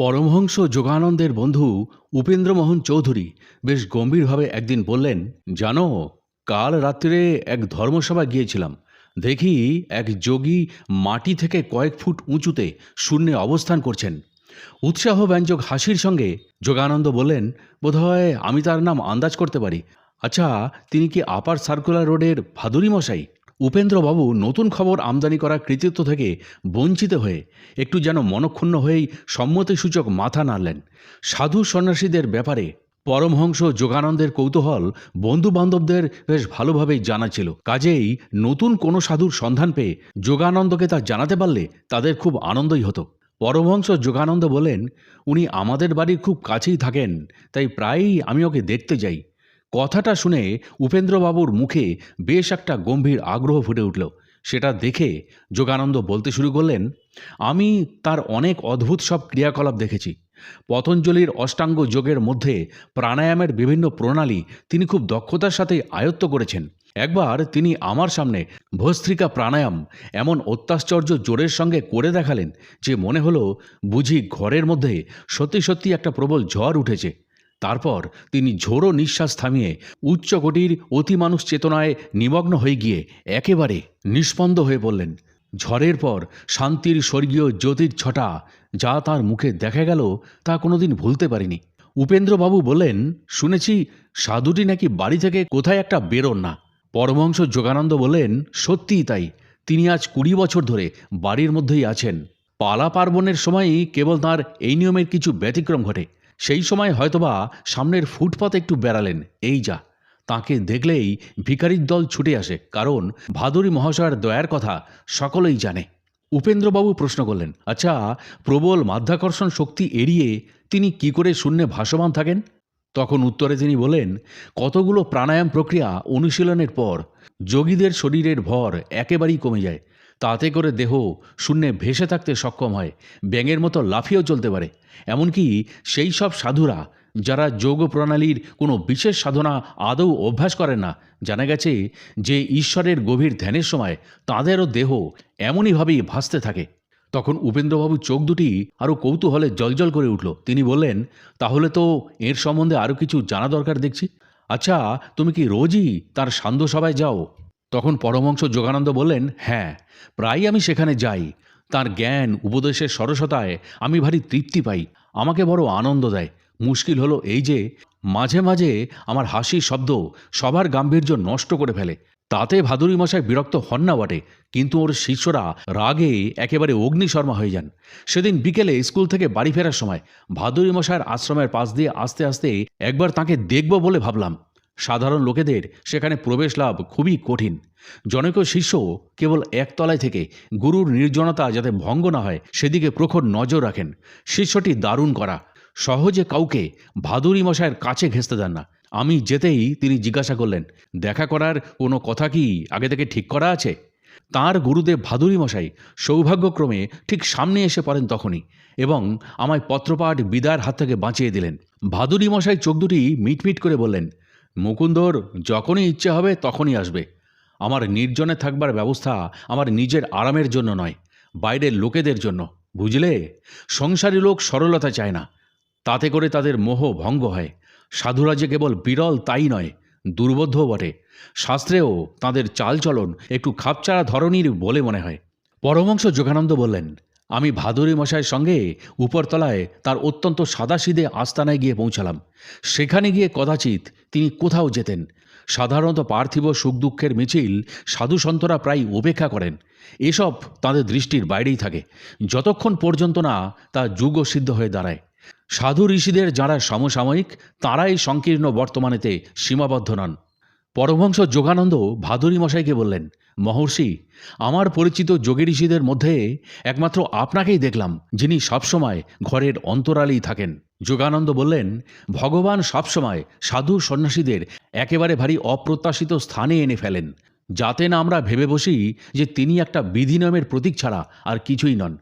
পরমহংস যোগানন্দের বন্ধু উপেন্দ্রমোহন চৌধুরী বেশ গম্ভীরভাবে একদিন বললেন, জানো, কাল রাত্রে এক ধর্মসভা গিয়েছিলাম। দেখি এক যোগী মাটি থেকে কয়েক ফুট উঁচুতে শূন্যে অবস্থান করছেন। উৎসাহ ব্যঞ্জক হাসির সঙ্গে যোগানন্দ বললেন, বোধহয় আমি তার নাম আন্দাজ করতে পারি। আচ্ছা তিনি কি আপার সার্কুলার রোডের ভাদুরী মশাই উপেন্দ্রবাবু নতুন খবর আমদানি করা কৃতিত্ব থেকে বঞ্চিত হয়ে একটু যেন মনক্ষুণ্ণ হয়েই সম্মতিসূচক মাথা নাড়লেন। সাধু সন্ন্যাসীদের ব্যাপারে পরমহংস যোগানন্দের কৌতূহল বন্ধু বান্ধবদের বেশ ভালোভাবেই জানা ছিল। কাজেই নতুন কোনো সাধুর সন্ধান পেয়ে যোগানন্দকে তা জানাতে পারলে তাদের খুব আনন্দই হতো। পরমহংস যোগানন্দ বলেন, উনি আমাদের বাড়ির খুব কাছেই থাকেন, তাই প্রায়ই আমি ওকে দেখতে যাই। কথাটা শুনে উপেন্দ্রবাবুর মুখে বেশ একটা গম্ভীর আগ্রহ ফুটে উঠল। সেটা দেখে যোগানন্দ বলতে শুরু করলেন, আমি তার অনেক অদ্ভুত সব ক্রিয়াকলাপ দেখেছি। পতঞ্জলির অষ্টাঙ্গ যোগের মধ্যে প্রাণায়ামের বিভিন্ন প্রণালী তিনি খুব দক্ষতার সাথে আয়ত্ত করেছেন। একবার তিনি আমার সামনে ভস্ত্রিকা প্রাণায়াম এমন অত্যাশ্চর্য জোরের সঙ্গে করে দেখালেন যে মনে হলো বুঝি ঘরের মধ্যে সত্যি সত্যি একটা প্রবল ঝড় উঠেছে। তারপর তিনি ঝোড়ো নিঃশ্বাস থামিয়ে উচ্চকোটির অতিমানুষ চেতনায় নিমগ্ন হয়ে গিয়ে একেবারে নিষ্পন্দ হয়ে পড়লেন ঝড়ের পর শান্তির স্বর্গীয় জ্যোতির ছটা যা তার মুখে দেখা গেল তা কোনোদিন ভুলতে পারিনি। উপেন্দ্রবাবু বললেন, শুনেছি সাধুটি নাকি বাড়ি থেকে কোথায় একটা বেরোন না। পরমহংস যোগানন্দ বললেন, সত্যিই তাই। তিনি আজ কুড়ি বছর ধরে বাড়ির মধ্যেই আছেন। পালা পার্বণের সময়ই কেবল তার এই নিয়মের কিছু ব্যতিক্রম ঘটে। সেই সময় হয়তোবা সামনের ফুটপাতে একটু বেড়ালেন। এই যা, তাকে দেখলেই ভিখারির দল ছুটে আসে, কারণ ভাদুরী মহাশয়ের দয়ার কথা সকলেই জানে। উপেন্দ্রবাবু প্রশ্ন করলেন আচ্ছা প্রবল মাধ্যাকর্ষণ শক্তি এড়িয়ে তিনি কি করে শূন্যে ভাসমান থাকেন? তখন উত্তরে তিনি বলেন, কতগুলো প্রাণায়াম প্রক্রিয়া অনুশীলনের পর যোগীদের শরীরের ভর একেবারেই কমে যায়। তাতে করে দেহ শূন্যে ভেসে থাকতে সক্ষম হয়, ব্যাঙের মতো লাফিয়েও চলতে পারে। এমনকি সেই সব সাধুরা, যারা যোগ প্রণালীর কোনো বিশেষ সাধনা আদৌ অভ্যাস করেন না, জানা গেছে যে ঈশ্বরের গভীর ধ্যানের সময় তাঁদেরও দেহ এমনইভাবেই ভাসতে থাকে। তখন উপেন্দ্রবাবু চোখ দুটি আরও কৌতূহলে জলজল করে উঠল। তিনি বললেন, তাহলে তো এর সম্বন্ধে আরও কিছু জানা দরকার দেখছি। আচ্ছা তুমি কি রোজই তার সান্ধ্য সভায় যাও? তখন পরমহংস যোগানন্দ বললেন হ্যাঁ প্রায়ই আমি সেখানে যাই। তার জ্ঞান, উপদেশের সরসতায় আমি ভারী তৃপ্তি পাই। আমাকে বড় আনন্দ দেয়। মুশকিল হলো এই যে, মাঝে মাঝে আমার হাসির শব্দ সবার গাম্ভীর্য নষ্ট করে ফেলে। তাতে ভাদুরী মশাই বিরক্ত হন না বটে, কিন্তু ওর শিষ্যরা রাগে একেবারে অগ্নিশর্মা হয়ে যান। সেদিন বিকেলে স্কুল থেকে বাড়ি ফেরার সময় ভাদুরী মশাইয়ের আশ্রমের পাশ দিয়ে আস্তে আস্তে একবার তাকে দেখব বলে ভাবলাম। সাধারণ লোকেদের সেখানে প্রবেশ লাভ খুবই কঠিন। জনৈক শিষ্য কেবল একতলায় থেকে গুরুর নির্জনতা যাতে ভঙ্গ না হয়, সেদিকে প্রখর নজর রাখেন। শিষ্যটি দারুণ করা। সহজে কাউকে ভাদুরী মশায়ের কাছে ঘেঁচতে দেন না। আমি যেতেই তিনি জিজ্ঞাসা করলেন, দেখা করার কোনো কথা কি আগে থেকে ঠিক করা আছে? তার গুরুদেব ভাদুরী মশাই সৌভাগ্যক্রমে ঠিক সামনে এসে পড়েন তখনই এবং আমায় পত্রপাঠ বিদায়ের হাত থেকে বাঁচিয়ে দিলেন। ভাদুরী মশাই চোখ দুটি মিটমিট করে বললেন মুকুন্দর যখনই ইচ্ছে হবে তখনই আসবে। আমার নির্জনে থাকবার ব্যবস্থা আমার নিজের আরামের জন্য নয়, বাইরের লোকেদের জন্য। বুঝলে? সংসারী লোক সরলতা চায় না। তাতে করে তাদের মোহ ভঙ্গ হয়। সাধুরা যে কেবল বিরল তাই নয় দুর্বোধ্য বটে। শাস্ত্রেও তাদের চালচলন একটু খাপচাড়া ধরনের বলে মনে হয়। পরমংশ যোগানন্দ বললেন আমি ভাদুরী মশাইয়ের সঙ্গে উপরতলায় তার অত্যন্ত সাদাসিদে আস্তানায় গিয়ে পৌঁছালাম। সেখানে গিয়ে কদাচিৎ তিনি কোথাও যেতেন। সাধারণত পার্থিব সুখ দুঃখের মিছিল সাধু সন্তরা প্রায় উপেক্ষা করেন। এসব তাদের দৃষ্টির বাইরেই থাকে। যতক্ষণ পর্যন্ত না তা যুগসিদ্ধ হয়ে দাঁড়ায়। সাধু ঋষিদের যারা সমসাময়িক, তারাই সংকীর্ণ বর্তমানেতে সীমাবদ্ধ নন। পরমহংস যোগানন্দ ভাদুরী মশাইকে বললেন, মহর্ষি, আমার পরিচিত যোগী ঋষিদের মধ্যে একমাত্র আপনাকেই দেখলাম, যিনি সবসময় ঘরের অন্তরালেই থাকেন। যোগানন্দ বললেন, ভগবান সবসময় সাধু সন্ন্যাসীদের একেবারে ভারী অপ্রত্যাশিত স্থানে এনে ফেলেন, যাতে না আমরা ভেবে বসি যে তিনি একটা বিধিনিয়মের প্রতীক ছাড়া আর কিছুই নন।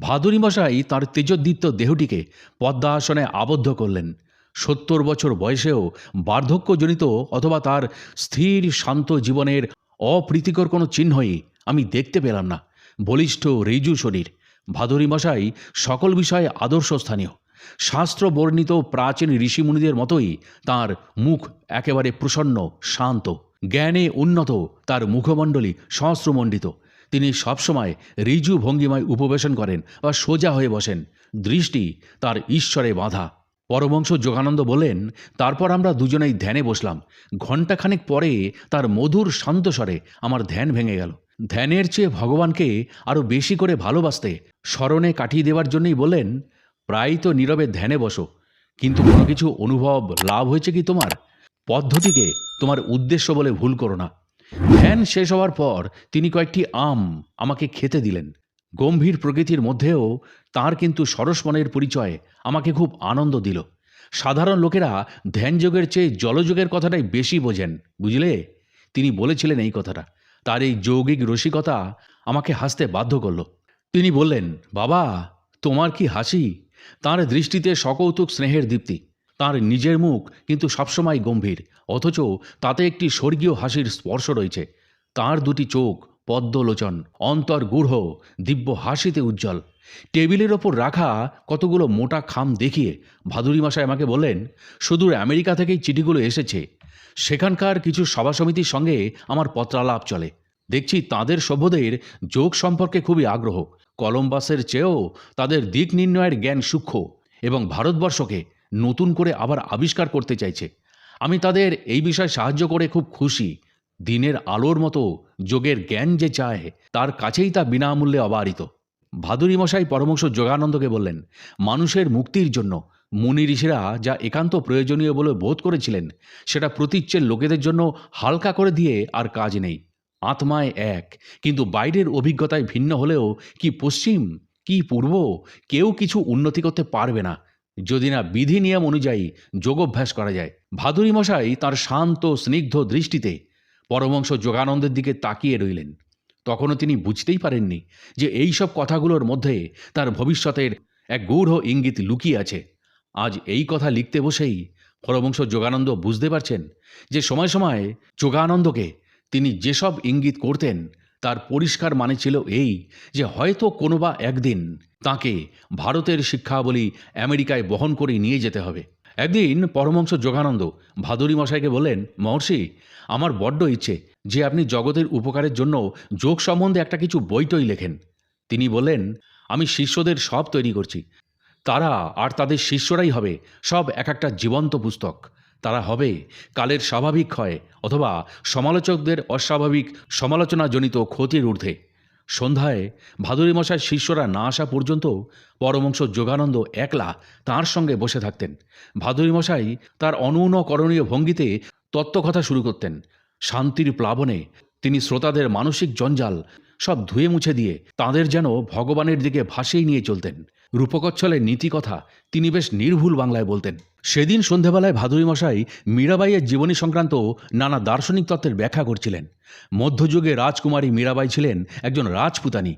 ভাদুরী মশাই তাঁর তেজোদ্দীপ্ত দেহটিকে পদ্মা আসনে আবদ্ধ করলেন। সত্তর বছর বয়সেও বার্ধক্যজনিত অথবা তার স্থির শান্ত জীবনের অপ্রীতিকর কোনো চিহ্নই আমি দেখতে পেলাম না। বলিষ্ঠ রেজু শরীর ভাদুরী মশাই সকল বিষয়ে আদর্শস্থানীয়। শাস্ত্র বর্ণিত প্রাচীন ঋষিমুনিদের মতোই তার মুখ একেবারে প্রসন্ন, শান্ত। জ্ঞানে উন্নত তার মুখমণ্ডলী সহস্রমণ্ডিত। তিনি সবসময় ঋজু ভঙ্গিমায় উপবেশন করেন বা সোজা হয়ে বসেন। দৃষ্টি তার ঈশ্বরে বাঁধা। পরমংশ যোগানন্দ বলেন তারপর আমরা দুজনেই ধ্যানে বসলাম। ঘণ্টাখানেক পরে তার মধুর শান্তস্বরে আমার ধ্যান ভেঙে গেল। ধ্যানের চেয়ে ভগবানকে আরও বেশি করে ভালোবাসতে স্মরণে কাটিয়ে দেওয়ার জন্যই বললেন, প্রায় তো নীরবে ধ্যানে বসো। কিন্তু কোনো কিছু অনুভব লাভ হয়েছে কি তোমার? পদ্ধতিকে তোমার উদ্দেশ্য বলে ভুল করো না। ধ্যান শেষ হওয়ার পর তিনি কয়েকটি আম আমাকে খেতে দিলেন। গম্ভীর প্রকৃতির মধ্যেও তার কিন্তু সরস মনের পরিচয় আমাকে খুব আনন্দ দিল। সাধারণ লোকেরা ধ্যানযোগের চেয়ে জলযোগের কথাটাই বেশি বোঝেন, বুঝলে? তিনি বলেছিলেন এই কথাটা। তার এই যৌগিক রসিকতা আমাকে হাসতে বাধ্য করল। তিনি বললেন, বাবা, তোমার কি হাসি? তার দৃষ্টিতে সকৌতুক স্নেহের দীপ্তি। তার নিজের মুখ কিন্তু সবসময় গম্ভীর, অথচ তাতে একটি স্বর্গীয় হাসির স্পর্শ রয়েছে। তার দুটি চোখ পদ্মলোচন অন্তর গূঢ় দিব্য হাসিতে উজ্জ্বল। টেবিলের ওপর রাখা কতগুলো মোটা খাম দেখিয়ে ভাদুরী মশাই আমাকে বললেন, সুদূর আমেরিকা থেকেই চিঠিগুলো এসেছে। সেখানকার কিছু সভা সমিতির সঙ্গে আমার পত্রালাপ চলে। দেখছি তাদের সভ্যদের যোগ সম্পর্কে খুবই আগ্রহ। কলম্বাসের চেয়েও তাদের দিক নির্ণয়ের জ্ঞান সূক্ষ্ম এবং ভারতবর্ষকে নতুন করে আবার আবিষ্কার করতে চাইছে। আমি তাদের এই বিষয়ে সাহায্য করে খুব খুশি। দিনের আলোর মতো যোগের জ্ঞান যে চায়, তার কাছেই তা বিনামূল্যে অবারিত। ভাদুরী মশাই পরমংশ যোগানন্দকে বললেন, মানুষের মুক্তির জন্য মুনি ঋষিরা যা একান্ত প্রয়োজনীয় বলে বোধ করেছিলেন, সেটা প্রতীচ্যের লোকেদের জন্য হালকা করে দিয়ে আর কাজ নেই। আত্মায় এক, কিন্তু বাইরের অভিজ্ঞতায় ভিন্ন হলেও কি পশ্চিম, কি পূর্ব, কেউ কিছু উন্নতি করতে পারবে না। যদি না বিধি নিয়ম অনুযায়ী যোগাভ্যাস করা যায়। ভাদুরী মশাই তার শান্ত, স্নিগ্ধ দৃষ্টিতে পরমংশ যোগানন্দের দিকে তাকিয়ে রইলেন। তখনও তিনি বুঝতেই পারেননি যে এই সব কথাগুলোর মধ্যে তার ভবিষ্যতের এক গূঢ় ইঙ্গিত লুকিয়ে আছে। আজ এই কথা লিখতে বসেই পরমংশ যোগানন্দ বুঝতে পারছেন যে সময় সময় যোগানন্দকে তিনি যেসব ইঙ্গিত করতেন তার পরিষ্কার মানে ছিল এই যে হয়তো কোনো বা একদিন তাকে ভারতের শিক্ষাবলী আমেরিকায় বহন করে নিয়ে যেতে হবে। একদিন পরমংশ যোগানন্দ ভাদুরী মশাইকে বললেন, মহর্ষি, আমার বড্ড ইচ্ছে যে আপনি জগতের উপকারের জন্য যোগ সম্বন্ধে একটা কিছু বইটই লেখেন। তিনি বললেন, আমি শিষ্যদের সব তৈরি করছি। তারা আর তাদের শিষ্যরাই হবে, সব এক একটা জীবন্ত পুস্তক। তারা হবে কালের স্বাভাবিক ক্ষয় অথবা সমালোচকদের অস্বাভাবিক সমালোচনাজনিত ক্ষতির ঊর্ধ্বে। সন্ধ্যায় ভাদুরী মশাই শিষ্যরা না আসা পর্যন্ত পরমংশ যোগানন্দ একলা তার সঙ্গে বসে থাকতেন। ভাদুরী মশাই তার অনুনকরণীয় ভঙ্গিতে তত্ত্বকথা শুরু করতেন। শান্তির প্লাবনে তিনি শ্রোতাদের মানসিক জঞ্জাল সব ধুয়ে মুছে দিয়ে তাদের যেন ভগবানের দিকে ভাসিয়ে নিয়ে চলতেন। রূপকচ্ছলের নীতিকথা তিনি বেশ নির্ভুল বাংলায় বলতেন। সেদিন সন্ধেবেলায় ভাদুরী মশাই মীরাবাইয়ের জীবনী সংক্রান্ত নানা দার্শনিক তত্ত্বের ব্যাখ্যা করছিলেন। মধ্যযুগে রাজকুমারী মীরাবাই ছিলেন একজন রাজপুতানী,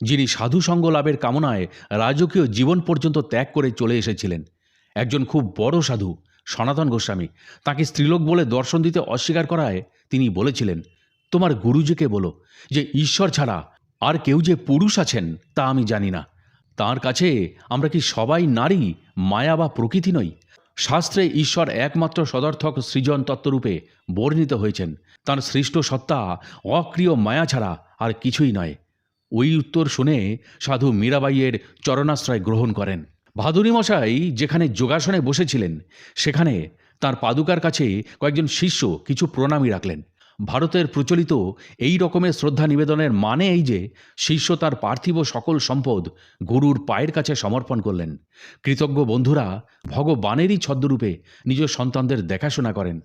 যিনি সাধু সঙ্গ লাভের কামনায় রাজকীয় জীবন পর্যন্ত ত্যাগ করে চলে এসেছিলেন। একজন খুব বড় সাধু, সনাতন গোস্বামী। তাকে স্ত্রীলোক বলে দর্শন দিতে অস্বীকার করায় তিনি বলেছিলেন, তোমার গুরুজিকে বলো যে, ঈশ্বর ছাড়া আর কেউ যে পুরুষ আছেন তা আমি জানি না। তার কাছে, আমরা কি সবাই নারী, মায়া বা প্রকৃতি নই? শাস্ত্রে ঈশ্বর একমাত্র সদর্থক সৃজন তত্ত্বরূপে বর্ণিত হয়েছেন। তার সৃষ্ট সত্তা অক্রিয় মায়া ছাড়া আর কিছুই নয়। ওই উত্তর শুনে সাধু মীরাবাইয়ের চরণাশ্রয় গ্রহণ করেন। ভাদুরী মশাই যেখানে যোগাসনে বসেছিলেন, সেখানে তার পাদুকার কাছে কয়েকজন শিষ্য কিছু প্রণামী রাখলেন। ভারতের প্রচলিত এই রকমের শ্রদ্ধা নিবেদনের মানে এই যে, শিষ্য তার পার্থিব সকল সম্পদ গুরুর পায়ের কাছে সমর্পণ করলেন। কৃতজ্ঞ বন্ধুরা, ভগবানেরই ছদ্মরূপে নিজ সন্তানদের দেখাশোনা করেন।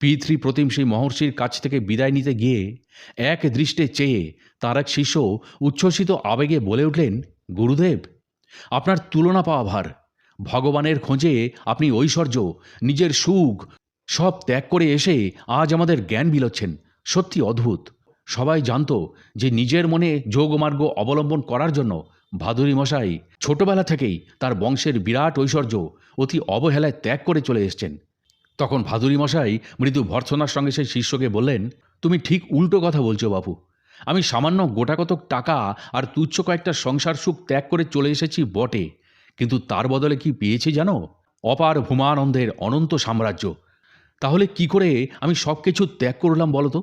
পিতৃ প্রতিম সেই মহর্ষির কাছ থেকে বিদায় নিতে গিয়ে এক দৃষ্টে চেয়ে তার এক শিষ্য উচ্ছ্বসিত আবেগে বলে উঠলেন, গুরুদেব, আপনার তুলনা পাওয়া ভার। ভগবানের খোঁজে আপনি ঐশ্বর্য, নিজের সুখ সব ত্যাগ করে এসে আজ আমাদের জ্ঞান বিলোচ্ছেন। সত্যি অদ্ভুত। সবাই জানত যে নিজের মনে যোগমার্গ অবলম্বন করার জন্য ভাদুরী মশাই ছোটবেলা থেকেই তার বংশের বিরাট ঐশ্বর্য অতি অবহেলায় ত্যাগ করে চলে এসছেন। তখন ভাদুরী মশাই মৃদু ভর্ৎসনার সঙ্গে সেই শিষ্যকে বললেন, তুমি ঠিক উল্টো কথা বলছো বাপু। আমি সামান্য গোটাকতক টাকা আর তুচ্ছ কয়েকটা সংসার সুখ ত্যাগ করে চলে এসেছি বটে। কিন্তু তার বদলে কি পেয়েছি জানো? অপার ভূমানন্দের অনন্ত সাম্রাজ্য। তাহলে কি করে আমি সব কিছু ত্যাগ করলাম বলতো?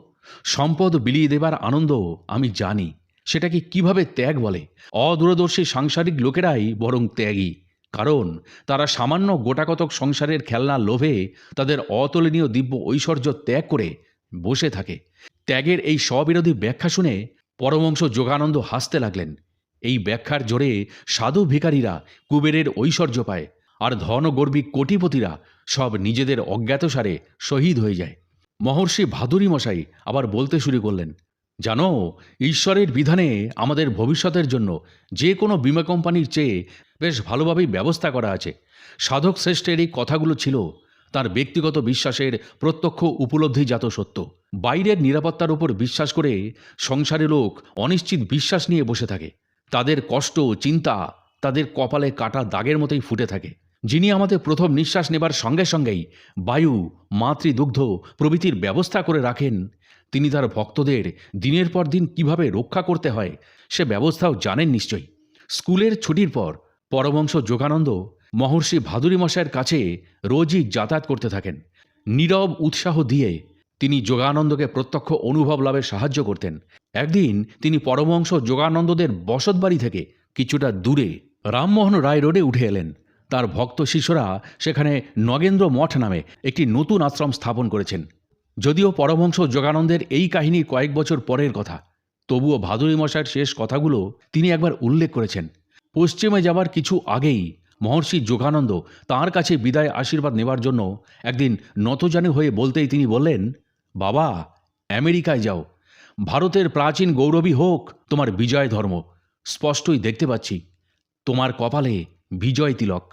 সম্পদ বিলিয়ে দেবার আনন্দ আমি জানি। সেটাকে কীভাবে ত্যাগ বলে? অদূরদর্শী সাংসারিক লোকেরাই বরং ত্যাগী। কারণ তারা সামান্য গোটাকতক সংসারের খেলনা লোভে তাদের অতুলনীয় দিব্য ঐশ্বর্য ত্যাগ করে বসে থাকে। ত্যাগের এই স্ববিরোধী ব্যাখ্যা শুনে পরমংশ যোগানন্দ হাসতে লাগলেন। এই ব্যাখ্যার জোরে সাধু ভিকারীরা কুবেরের ঐশ্বর্য পায় আর ধনগর্বী কোটিপতিরা সব নিজেদের অজ্ঞাতসারে শহীদ হয়ে যায়। মহর্ষি ভাদুরী মশাই আবার বলতে শুরু করলেন, জানো, ঈশ্বরের বিধানে আমাদের ভবিষ্যতের জন্য যে কোনো বিমা কোম্পানির চেয়ে বেশ ভালোভাবেই ব্যবস্থা করা আছে। সাধক শ্রেষ্ঠের এই কথাগুলো ছিল তার ব্যক্তিগত বিশ্বাসের প্রত্যক্ষ উপলব্ধিজাত সত্য। বাইরের নিরাপত্তার উপর বিশ্বাস করে সংসারে লোক অনিশ্চিত বিশ্বাস নিয়ে বসে থাকে। তাদের কষ্ট চিন্তা তাদের কপালে কাটা দাগের মতোই ফুটে থাকে। যিনি আমাদের প্রথম নিঃশ্বাস নেবার সঙ্গে সঙ্গেই বায়ু মাতৃদুগ্ধ প্রভৃতির ব্যবস্থা করে রাখেন। তিনি তার ভক্তদের দিনের পর দিন কীভাবে রক্ষা করতে হয়, সে ব্যবস্থাও জানেন নিশ্চয়ই। স্কুলের ছুটির পর পরমংশ যোগানন্দ মহর্ষি ভাদুরী মশাইয়ের কাছে রোজই যাতায়াত করতে থাকেন। নীরব উৎসাহ দিয়ে তিনি যোগানন্দকে প্রত্যক্ষ অনুভব লাভে সাহায্য করতেন। একদিন তিনি পরমংশ যোগানন্দদের বসতবাড়ি থেকে কিছুটা দূরে রামমোহন রায় রোডে উঠে এলেন। তার ভক্ত শিষ্যরা সেখানে নগেন্দ্র মঠ নামে একটি নতুন আশ্রম স্থাপন করেছেন। যদিও পরমহংস যোগানন্দের এই কাহিনী কয়েক বছর পরের কথা, তবুও ভাদুরী মশাইয়ের শেষ কথাগুলো তিনি একবার উল্লেখ করেছেন। পশ্চিমে যাবার কিছু আগেই মহর্ষি যোগানন্দ তাঁর কাছে বিদায় আশীর্বাদ নেবার জন্য একদিন নতজানু হয়ে বলতেই তিনি বললেন, বাবা, আমেরিকায় যাও। ভারতের প্রাচীন গৌরবী হোক তোমার বিজয় ধর্ম স্পষ্টই দেখতে পাচ্ছি, তোমার কপালে বিজয় তিলক।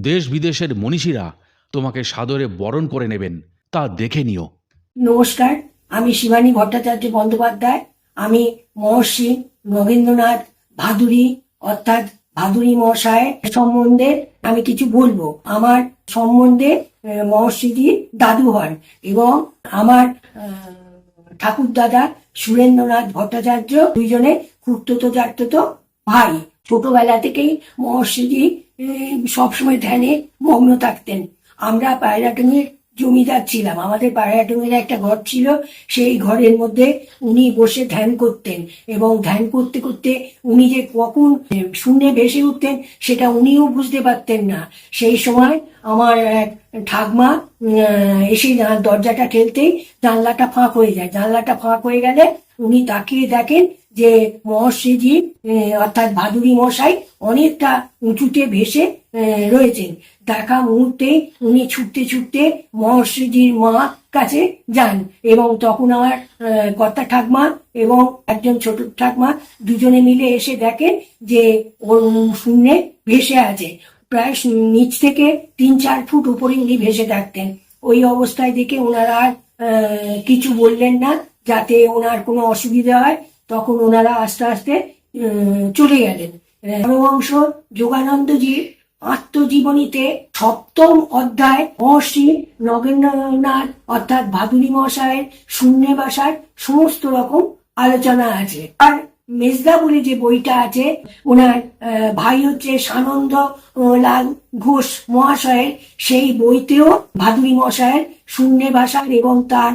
দেশ বিদেশের মনীষীরা তোমাকে সাদরে বরণ করে নেবেন তা দেখে নিও। নমস্কার আমি শিবানী ভট্টাচার্য বন্দ্যোপাধ্যায়। আমি মহর্ষি নগেন্দ্রনাথ ভাদুরী অর্থাৎ ভাদুরী মহাশয়ের সম্বন্ধে আমি কিছু বলব। আমার সম্বন্ধে আহ, মহর্ষিজি দাদু হন এবং আমার ঠাকুর দাদা সুরেন্দ্রনাথ ভট্টাচার্য দুইজনে খুঁড়তো জাততো ভাই। ছোটবেলা থেকেই মহর্ষিজি সবসময় ধ্যানে মগ্ন থাকতেন। আমরা পায়রাটুঙের জমিদার ছিলাম। আমাদের পায়রাটুঙের একটা ঘর ছিল, সেই ঘরের মধ্যে উনি বসে ধ্যান করতেন এবং ধ্যান করতে করতে উনি যে কখন শূন্যে ভেসে উঠতেন, সেটা উনিও বুঝতে পারতেন না। সেই সময় আমার এক ঠাকমা এসে দরজাটা ঠেলতেই জানলাটা ফাঁক হয়ে যায়। জানলাটা ফাঁক হয়ে গেলে উনি তাকিয়ে দেখেন যে মহর্ষিজি অর্থাৎ ভাদুরী মশাই অনেকটা উঁচুতে ভেসে রয়েছেন। দেখা মুহূর্তে উনি ছুটতে ছুটতে মহর্ষিজির মা কাছে যান এবং তখন আমার কর্তা ঠাকমা এবং একজন ছোট ঠাকমা দুজনে মিলে এসে দেখেন যে ওর শূন্যে ভেসে আছে। প্রায় নিচ থেকে তিন চার ফুট উপরে উনি ভেসে থাকতেন। ওই অবস্থায় দেখে ওনারা আর কিছু বললেন না যাতে ওনার কোনো অসুবিধা হয়। তখন ওনারা আস্তে আস্তে চলে গেলেন। পরমংশ যোগানন্দজি আত্মজীবনীতে সপ্তম অধ্যায় মহর্ষি নগেন্দ্রনাথ অর্থাৎ ভাদুরী মহাশয়ের শূন্যবাসার সমস্ত রকম আলোচনা আছে। আর মেজদা বলে যে বইটা আছে, ওনার ভাই হচ্ছে সানন্দ লাল ঘোষ মহাশয়ের, সেই বইতেও ভাদুরী মহাশয়ের শূন্য ভাষার এবং তার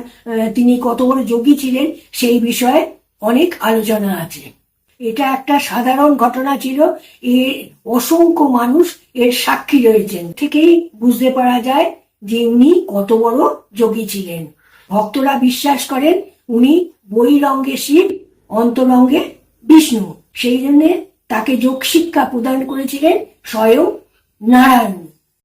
তিনি কত বড় যোগী ছিলেন সেই বিষয়ে অনেক আলোচনা আছে। এটা একটা সাধারণ ঘটনা ছিল। এর অসংখ্য মানুষ এর সাক্ষী রয়েছেন। থেকেই বুঝতে পারা যায় যে উনি কত বড় যোগী ছিলেন। ভক্তরা বিশ্বাস করেন উনি বহিরঙ্গে শিব, অন্তরঙ্গে বিষ্ণু। সেই জন্য তাকে যোগ শিক্ষা প্রদান করেছিলেন স্বয়ং নারায়ণ।